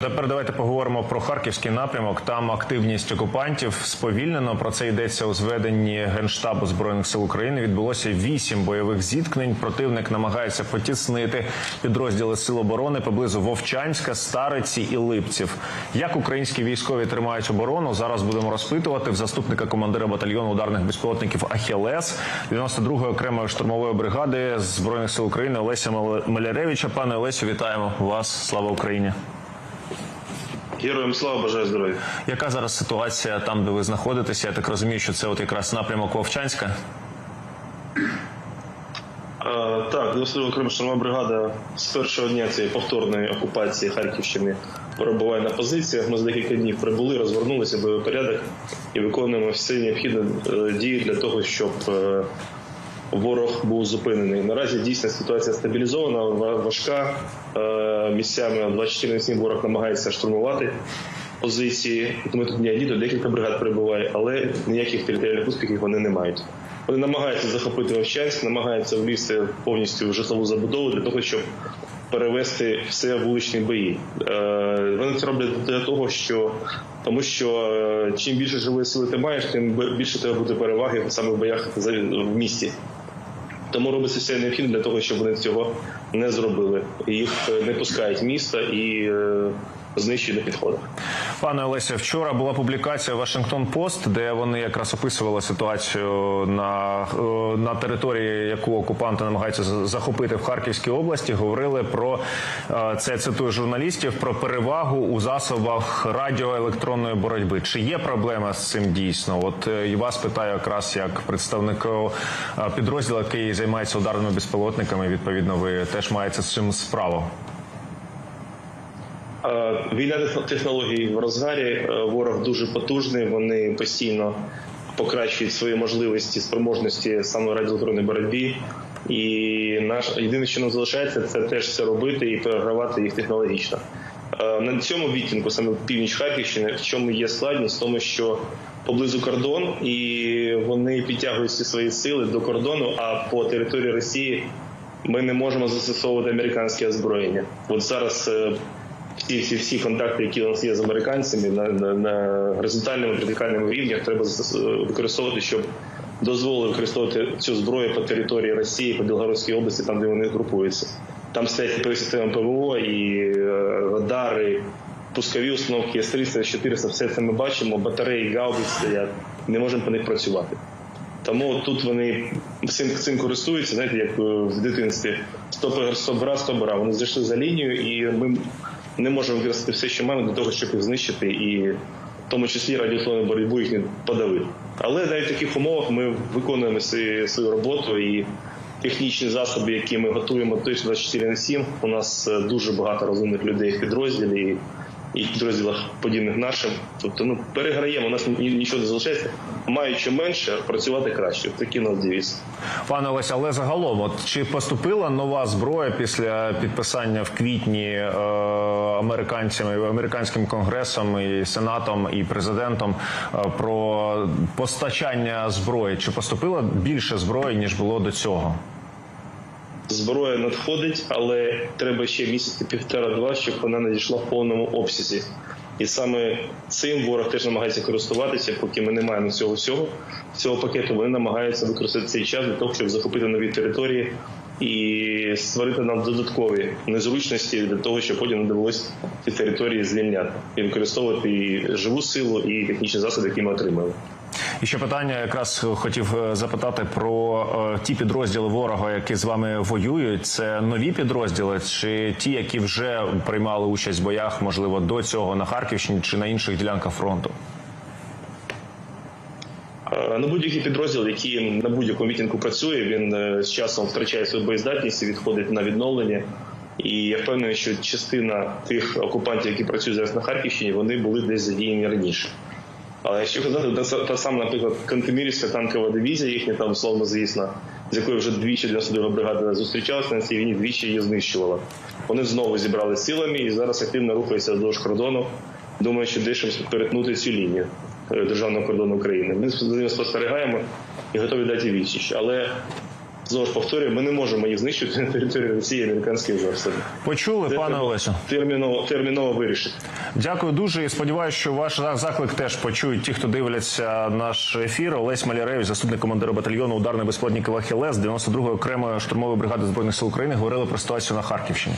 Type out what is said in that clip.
Тепер давайте поговоримо про харківський напрямок. Там активність окупантів сповільнено. Про це йдеться у зведенні генштабу збройних сил України. Відбулося вісім бойових зіткнень. Противник намагається потіснити підрозділи сил оборони поблизу Вовчанська, Стариці і Липців. Як українські військові тримають оборону? Зараз будемо розпитувати в заступника командира батальйону ударних безпілотників Ахілес 92-ї окремої штурмової бригади збройних сил України Олеся Маляревича. Пане Олесю, вітаємо вас! Слава Україні! Героям слава бажаю здоров'я. Яка зараз ситуація там, де ви знаходитеся? Я так розумію, що це от якраз напрямок Вовчанська. А, так, 92 окрема штурмова бригада з першого дня цієї повторної окупації Харківщини перебуває на позиціях. Ми за декілька днів прибули, розвернулися бойовий порядок і виконуємо всі необхідні е, дії для того, щоб е, ворог був зупинений. Наразі дійсно ситуація стабілізована, важка. Е, Місцями 24 на 7 ворог намагається штурмувати позиції. Тому тут не одні, декілька бригад прибуває, але ніяких територіальних успіхів вони не мають. Вони намагаються захопити Овчанськ, намагаються влізти повністю в житлову забудову для того, щоб перевести все вуличні бої. Е, Вони це роблять для того, що тому що е, чим більше живої сили ти маєш, тим більше тебе буде переваги саме в боях в місті. Тому робиться все необхідне для того, щоб вони цього не зробили. Їх е, не пускають міста і е, знищують на підходах. Пане Олеся, вчора була публікація Вашингтон Пост, де вони якраз описували ситуацію на, е, на території, яку окупанти намагаються захопити в Харківській області. Говорили про е, це цитую журналістів про перевагу у засобах радіоелектронної боротьби. Чи є проблема з цим дійсно? От е, і вас питаю якраз як представнику підрозділу, який займається ударними безпілотниками. Відповідно, ви теж маєте з цим справу. Е, Війна тех- технологій в розгарі. Е, Ворог дуже потужний. Вони постійно покращують свої можливості, спроможності саме в радіоелектронній боротьбі. І наш єдине, що нам залишається, це теж це робити і перегравати їх технологічно. Е, На цьому відтінку, саме північ Харківщини, в чому є складність, в тому що поблизу кордон, і вони підтягують всі свої сили до кордону, а по території Росії ми не можемо застосовувати американське озброєння. От зараз е, всі, всі, всі контакти, які у нас є з американцями на, на, на горизонтальному вертикальному рівнях, треба використовувати, щоб дозволили використовувати цю зброю по території Росії, по Білгородській області, там де вони групуються. Там стоять системи ПВО і е, радари, пускові установки С-300, С-400, все це ми бачимо, батареї, гаубиць стоять, не можемо по них працювати. Тому тут вони цим, цим користуються, знаєте, як е, в дитинстві. Стоп, стоп, гра, стоп, гра. Вони зайшли за лінію, і ми не можемо використати все, що маємо, для того, щоб їх знищити, і в тому числі радіословну боротьбу їх подавити. Але навіть в таких умовах ми виконуємо свою, свою роботу і технічні засоби, які ми готуємо точно 24 на 7. У нас е, дуже багато розумних людей в підрозділі. І в підрозділах подібних нашим, тобто ну переграємо. У нас нічого не залишається. Маючи менше, працювати краще. Такий нас девіз. Пане Олеся, але загалом, от чи поступила нова зброя після підписання в квітні е, американцями, американським конгресом і сенатом і президентом е, про постачання зброї? Чи поступило більше зброї ніж було до цього? Зброя надходить, але треба ще місяці півтора-два, щоб вона надійшла в повному обсязі. І саме цим ворог теж намагається користуватися, поки ми не маємо цього всього цього пакету. Вони намагаються використати цей час для того, щоб захопити нові території і створити нам додаткові незручності для того, щоб потім не довелося ці території звільняти і використовувати і живу силу, і технічні засоби, які ми отримали. І ще питання, якраз хотів е, запитати про е, ті підрозділи ворога, які з вами воюють. Це нові підрозділи, чи ті, які вже приймали участь в боях, можливо, до цього на Харківщині чи на інших ділянках фронту? Е, На будь-який підрозділ, який на будь-якому мітингу працює, він з часом втрачає свою боєздатність і відходить на відновлення. І я впевнений, що частина тих окупантів, які працюють зараз на Харківщині, вони були десь задіяні раніше. Але якщо казати, та, сама, наприклад, Кантемірівська танкова дивізія, їхня там словно звісно, з якою вже двічі 92 бригада зустрічалася на цій війні, двічі її знищувала. Вони знову зібрали силами і зараз активно рухаються вздовж кордону. Думаю, що дещо перетнути цю лінію е, державного кордону України. Ми за ним спостерігаємо і готові дати відсіч. Але Знову ж повторюю, ми не можемо їх знищити на території Росії американських засобів. Почули, Це пане Олесю. терміново терміново вирішити. Дякую дуже і сподіваюся, що ваш заклик теж почують ті, хто дивляться наш ефір. Олесь Маляревич, заступник командира батальйону ударний безплотників Ахілес 92-ї окремої штурмової бригади збройних сил України, говорили про ситуацію на Харківщині.